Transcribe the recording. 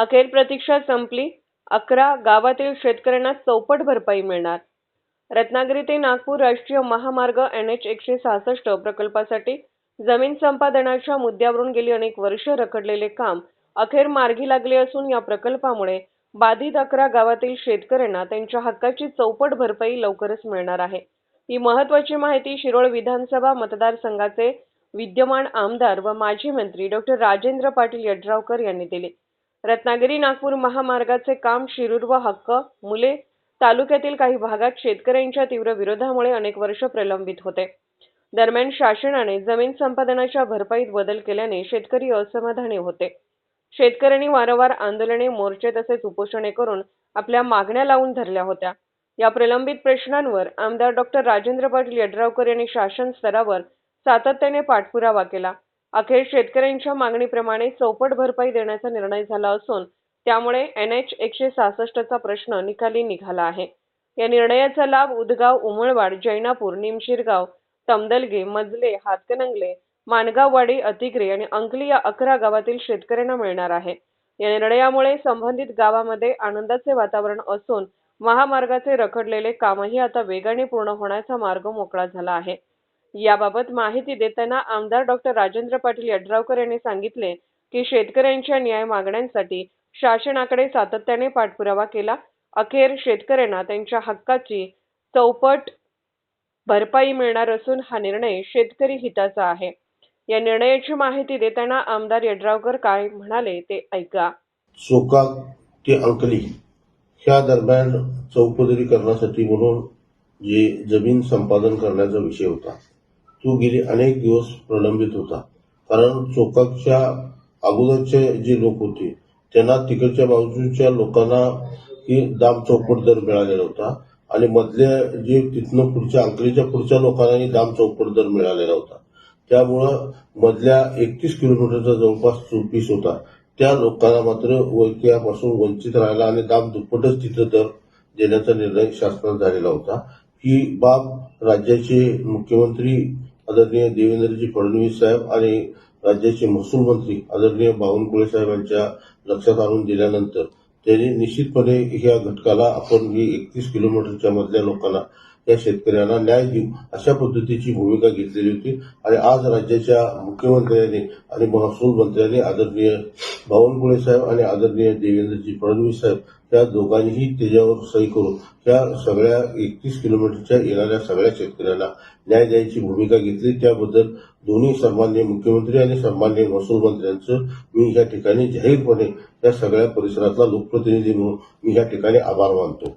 अखेर प्रतीक्षा संपली. अकरा गावातील शेतकऱ्यांना चौपट भरपाई मिळणार. रत्नागिरी ते नागपूर राष्ट्रीय महामार्ग एन एच एकशे सहासष्ट प्रकल्पासाठी जमीन संपादनाच्या मुद्द्यावरून गेली अनेक वर्ष रखडलेले काम अखेर मार्गी लागले असून या प्रकल्पामुळे बाधित अकरा गावातील शेतकऱ्यांना त्यांच्या हक्काची चौपट भरपाई लवकरच मिळणार आहे. ही महत्वाची माहिती शिरोळ विधानसभा मतदारसंघाचे विद्यमान आमदार व माजी मंत्री डॉक्टर राजेंद्र पाटील यड्रावकर यांनी दिली. रत्नागिरी नागपूर महामार्गाचे काम शिरूर व हक्क मुले तालुक्यातील काही भागात शेतकऱ्यांच्या तीव्र विरोधामुळे अनेक वर्ष प्रलंबित होते. दरम्यान शासनाने जमीन संपादनाच्या भरपाईत बदल केल्याने शेतकरी असमाधानी होते. शेतकऱ्यांनी वारंवार आंदोलने मोर्चे तसेच उपोषणे करून आपल्या मागण्या लावून धरल्या होत्या. या प्रलंबित प्रश्नांवर आमदार डॉक्टर राजेंद्र पाटील यड्रावकर यांनी शासन स्तरावर सातत्याने पाठपुरावा केला. अखेर शेतकऱ्यांच्या मागणीप्रमाणे चौपट भरपाई देण्याचा निर्णय झाला असून त्यामुळे एन एच एकशे सहासष्टचा प्रश्न निकाली निघाला आहे. या निर्णयाचा लाभ उदगाव उमळवाड जैनापूर निमशिरगाव तमदलगे मजले हातकणंगले माणगाववाडी अतिग्रे आणि अंकली या अकरा गावातील शेतकऱ्यांना मिळणार आहे. या निर्णयामुळे संबंधित गावामध्ये आनंदाचे वातावरण असून महामार्गाचे रखडलेले कामही आता वेगाने पूर्ण होण्याचा मार्ग मोकळा झाला आहे. याबाबत माहिती देताना आमदार डॉक्टर राजेंद्र पाटील यड्रावकर यांनी सांगितले की शेतकऱ्यांच्या न्याय मागण्यांसाठी शासनाकडे सातत्याने पाठपुरावा केला. अखेर शेतकऱ्यांना त्यांच्या हक्काची चौपट भरपाई मिळणार असून हा निर्णय शेतकरी हिताचा आहे. या निर्णयाची माहिती देताना आमदार यड्रावकर काय म्हणाले ते ऐका. सोका ते अंकली ह्या दरम्यान चौपदरीकरणासाठी म्हणून जे जमीन संपादन करण्याचा विषय होता. तो गेली अनेक दिवस प्रलंबित होता. कारण चोकाकच्या अगोदरचे जे लोक होते त्यांना तिकडच्या बाजूच्या लोकांना ही दाम चौपट दर मिळालेला होता. आणि मधल्या जे तिथनं पुढच्या अंकलीच्या पुढच्या लोकांनाही दाम चौपट दर मिळालेला होता. त्यामुळं मधल्या एकतीस किलोमीटरचा जवळपास चोपीस होता. त्या लोकांना मात्र वैक्यापासून वंचित राहिला आणि दाम दुप्पटच तिथं दर देण्याचा निर्णय शासनात झालेला होता. ही बाब राज्याचे मुख्यमंत्री आदरणीय देवेंद्रजी फडणवीस साहेब आणि राज्याचे महसूल मंत्री आदरणीय बावनकुळे साहेब यांच्या लक्षात आणून दिल्यानंतर त्यांनी निश्चितपणे ह्या घटकाला आपण ही एकतीस किलोमीटरच्या मधल्या लोकांना या शेतकऱ्यांना न्याय देऊ अशा पद्धतीची भूमिका घेतलेली होती. आणि आज राज्याच्या मुख्यमंत्र्यांनी आणि महसूल मंत्र्यांनी आदरणीय बावनकुळे साहेब आणि आदरणीय देवेंद्रजी फडणवीस साहेब त्या दोघांनीही त्याच्यावर सही करून त्या सगळ्या एकतीस किलोमीटरच्या येणाऱ्या सगळ्या शेतकऱ्यांना न्याय द्यायची भूमिका घेतली. त्याबद्दल दोन्ही सन्मान्य मुख्यमंत्री आणि सन्मान्य महसूल मंत्र्यांचं मी या ठिकाणी जाहीरपणे या सगळ्या परिसरातला लोकप्रतिनिधी म्हणून मी या ठिकाणी आभार मानतो.